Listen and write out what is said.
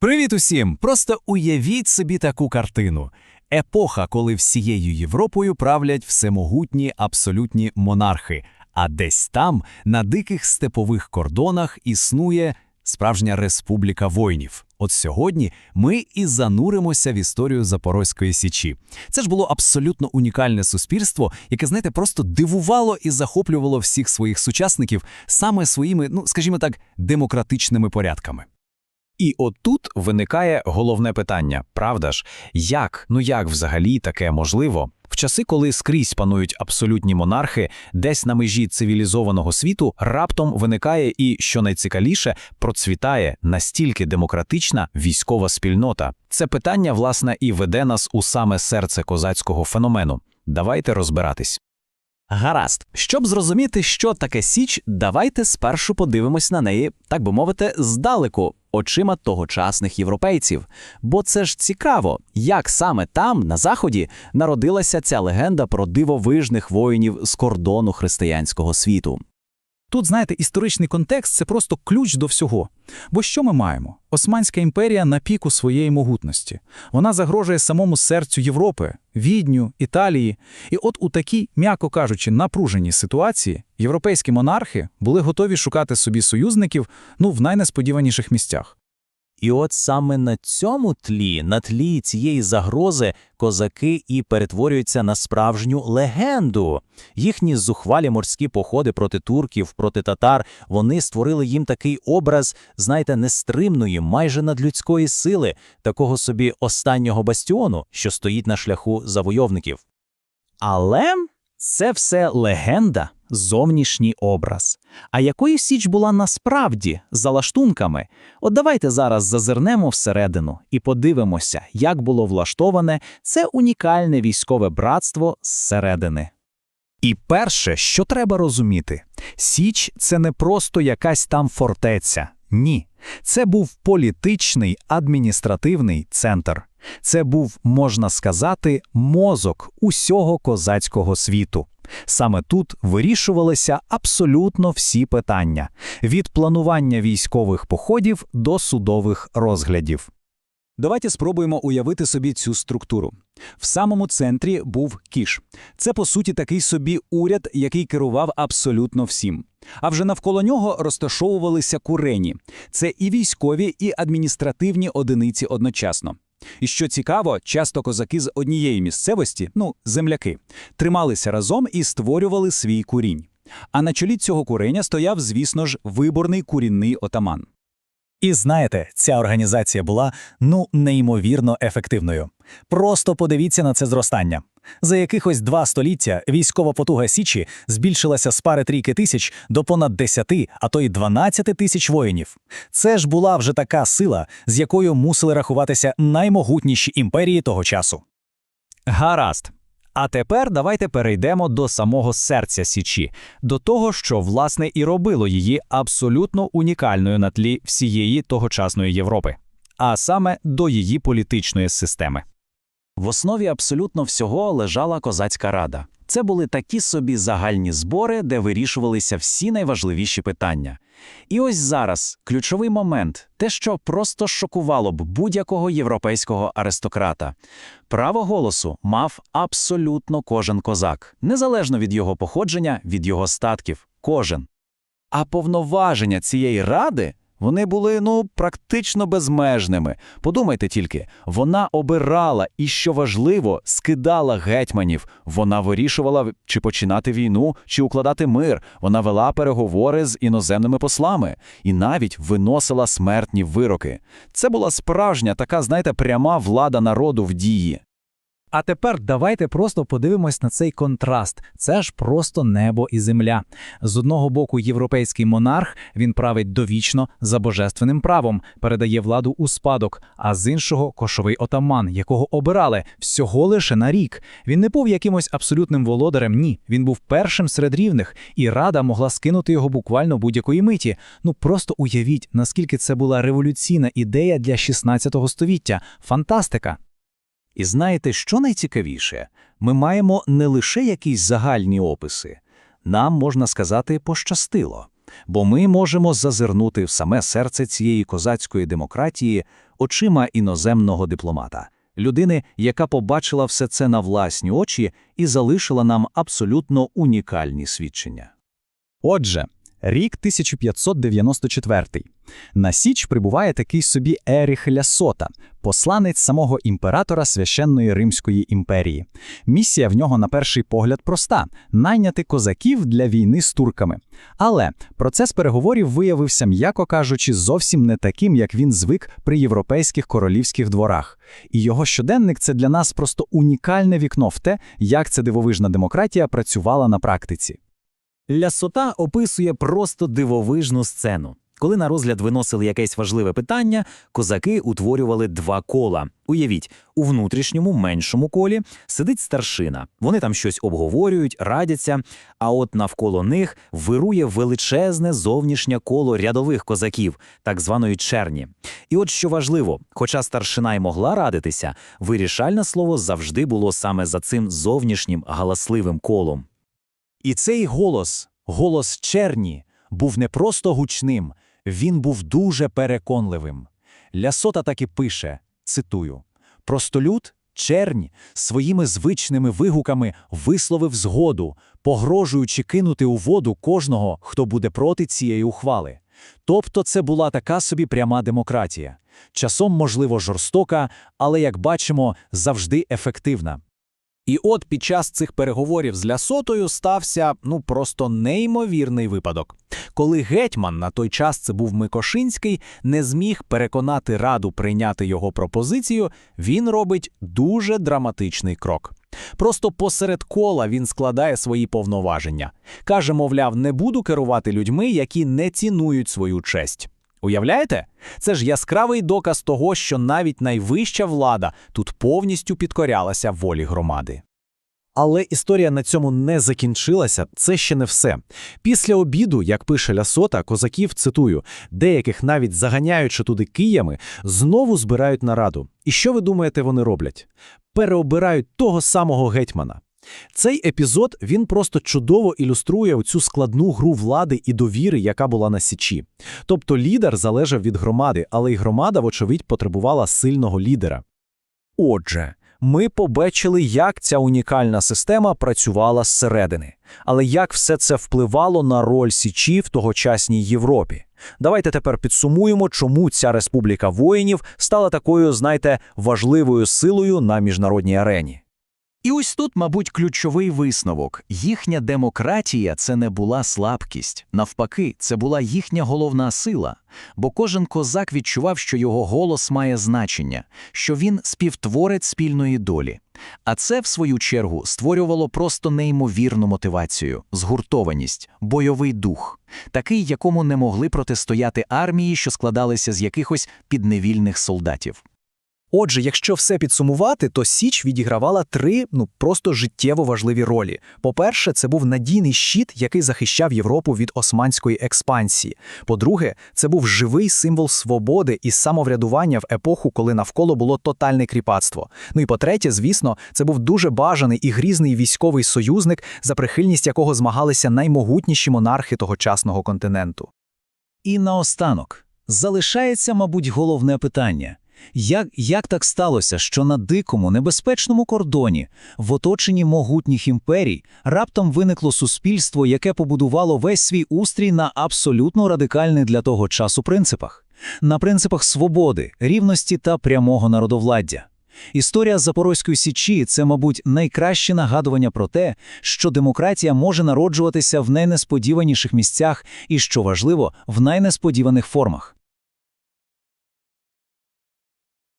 Привіт усім! Просто уявіть собі таку картину. Епоха, коли всією Європою правлять всемогутні абсолютні монархи, а десь там, на диких степових кордонах, існує справжня республіка воїнів. От сьогодні ми і зануримося в історію Запорозької січі. Це ж було абсолютно унікальне суспільство, яке, знаєте, просто дивувало і захоплювало всіх своїх сучасників саме своїми, ну скажімо так, демократичними порядками. І отут виникає головне питання, правда ж, як, ну як взагалі таке можливо? В часи, коли скрізь панують абсолютні монархи, десь на межі цивілізованого світу раптом виникає і, що найцікавіше, процвітає настільки демократична військова спільнота. Це питання, власне, і веде нас у саме серце козацького феномену. Давайте розбиратись. Гаразд, щоб зрозуміти, що таке Січ, давайте спершу подивимось на неї, так би мовити, здалеку, очима тогочасних європейців. Бо це ж цікаво, як саме там, на заході, народилася ця легенда про дивовижних воїнів з кордону християнського світу. Тут, знаєте, історичний контекст це просто ключ до всього. Бо що ми маємо? Османська імперія на піку своєї могутності. Вона загрожує самому серцю Європи, Відню, Італії. І от у такій, м'яко кажучи, напруженій ситуації європейські монархи були готові шукати собі союзників ну, в найнесподіваніших місцях. І от саме на цьому тлі, на тлі цієї загрози, козаки і перетворюються на справжню легенду. Їхні зухвалі морські походи проти турків, проти татар, вони створили їм такий образ, знаєте, нестримної, майже надлюдської сили, такого собі останнього бастіону, що стоїть на шляху завойовників. Але це все легенда, зовнішній образ. А якою Січ була насправді за лаштунками? От давайте зараз зазирнемо всередину і подивимося, як було влаштоване це унікальне військове братство зсередини. І перше, що треба розуміти, Січ це не просто якась там фортеця. Ні. Це був політичний адміністративний центр. Це був, можна сказати, мозок усього козацького світу. Саме тут вирішувалися абсолютно всі питання від планування військових походів до судових розглядів. Давайте спробуємо уявити собі цю структуру. В самому центрі був кіш. Це, по суті, такий собі уряд, який керував абсолютно всім. А вже навколо нього розташовувалися курені. Це і військові, і адміністративні одиниці одночасно. І що цікаво, часто козаки з однієї місцевості, ну, земляки, трималися разом і створювали свій курінь. А на чолі цього куреня стояв, звісно ж, виборний курінний отаман. І знаєте, ця організація була ну неймовірно ефективною. Просто подивіться на це зростання. За якихось два століття військова потуга Січі збільшилася з пари трійки тисяч до понад 10, а то й 12 тисяч воїнів. Це ж була вже така сила, з якою мусили рахуватися наймогутніші імперії того часу. Гаразд. А тепер давайте перейдемо до самого серця Січі, до того, що власне і робило її абсолютно унікальною на тлі всієї тогочасної Європи, а саме до її політичної системи. В основі абсолютно всього лежала козацька рада. Це були такі собі загальні збори, де вирішувалися всі найважливіші питання. І ось зараз ключовий момент те, що просто шокувало б будь-якого європейського аристократа. Право голосу мав абсолютно кожен козак, незалежно від його походження, від його статків. Кожен. А повноваження цієї ради вони були ну практично безмежними. Подумайте тільки, вона обирала і, що важливо, скидала гетьманів. Вона вирішувала, чи починати війну, чи укладати мир. Вона вела переговори з іноземними послами і навіть виносила смертні вироки. Це була справжня така, знаєте, пряма влада народу в дії. А тепер давайте просто подивимось на цей контраст. Це ж просто небо і земля. З одного боку, європейський монарх він править довічно за божественним правом, передає владу у спадок, а з іншого кошовий отаман, якого обирали всього лише на рік. Він не був якимось абсолютним володарем. Ні, він був першим серед рівних, і рада могла скинути його буквально будь-якої миті. Ну просто уявіть, наскільки це була революційна ідея для 16 століття. Фантастика! І знаєте, що найцікавіше? Ми маємо не лише якісь загальні описи. Нам, можна сказати, пощастило. Бо ми можемо зазирнути в саме серце цієї козацької демократії очима іноземного дипломата, людини, яка побачила все це на власні очі і залишила нам абсолютно унікальні свідчення. Отже, рік 1594. На Січ прибуває такий собі Еріх Лясота, посланець самого імператора священної Римської імперії. Місія в нього на перший погляд проста – найняти козаків для війни з турками. Але процес переговорів виявився, м'яко кажучи, зовсім не таким, як він звик при європейських королівських дворах. І його щоденник – це для нас просто унікальне вікно в те, як ця дивовижна демократія працювала на практиці. Лясота описує просто дивовижну сцену. Коли на розгляд виносили якесь важливе питання, козаки утворювали два кола. Уявіть, у внутрішньому меншому колі сидить старшина. Вони там щось обговорюють, радяться, а от навколо них вирує величезне зовнішнє коло рядових козаків, так званої черні. І от що важливо, хоча старшина й могла радитися, вирішальне слово завжди було саме за цим зовнішнім галасливим колом. І цей голос, голос черні, був не просто гучним, він був дуже переконливим. Лясота так і пише, цитую, «Простолюд, чернь, своїми звичними вигуками висловив згоду, погрожуючи кинути у воду кожного, хто буде проти цієї ухвали. Тобто це була така собі пряма демократія. Часом, можливо, жорстока, але, як бачимо, завжди ефективна. І от під час цих переговорів з Лясотою стався ну просто неймовірний випадок. Коли гетьман, на той час це був Микошинський, не зміг переконати раду прийняти його пропозицію, він робить дуже драматичний крок. Просто посеред кола він складає свої повноваження. Каже, мовляв, не буду керувати людьми, які не цінують свою честь. Уявляєте? Це ж яскравий доказ того, що навіть найвища влада тут повністю підкорялася волі громади. Але історія на цьому не закінчилася, це ще не все. Після обіду, як пише Лясота, козаків, цитую, деяких навіть заганяючи туди киями, знову збирають нараду. І що ви думаєте, вони роблять? Переобирають того самого гетьмана. Цей епізод він просто чудово ілюструє цю складну гру влади і довіри, яка була на Січі. Тобто лідер залежав від громади, але й громада, вочевидь, потребувала сильного лідера. Отже, ми побачили, як ця унікальна система працювала зсередини, але як все це впливало на роль Січі в тогочасній Європі. Давайте тепер підсумуємо, чому ця республіка воїнів стала такою, знаєте, важливою силою на міжнародній арені. І ось тут, мабуть, ключовий висновок. Їхня демократія – це не була слабкість. Навпаки, це була їхня головна сила. Бо кожен козак відчував, що його голос має значення, що він співтворець спільної долі. А це, в свою чергу, створювало просто неймовірну мотивацію, згуртованість, бойовий дух, такий, якому не могли протистояти армії, що складалися з якихось підневільних солдатів. Отже, якщо все підсумувати, то Січ відігравала три ну просто життєво важливі ролі. По-перше, це був надійний щит, який захищав Європу від османської експансії. По-друге, це був живий символ свободи і самоврядування в епоху, коли навколо було тотальне кріпацтво. Ну і по-третє, звісно, це був дуже бажаний і грізний військовий союзник, за прихильність якого змагалися наймогутніші монархи тогочасного континенту. І наостанок залишається, мабуть, головне питання. Як, як так сталося, що на дикому, небезпечному кордоні, в оточенні могутніх імперій, раптом виникло суспільство, яке побудувало весь свій устрій на абсолютно радикальних для того часу принципах? На принципах свободи, рівності та прямого народовладдя. Історія Запорозької Січі – це, мабуть, найкраще нагадування про те, що демократія може народжуватися в найнесподіваніших місцях і, що важливо, в найнесподіваних формах.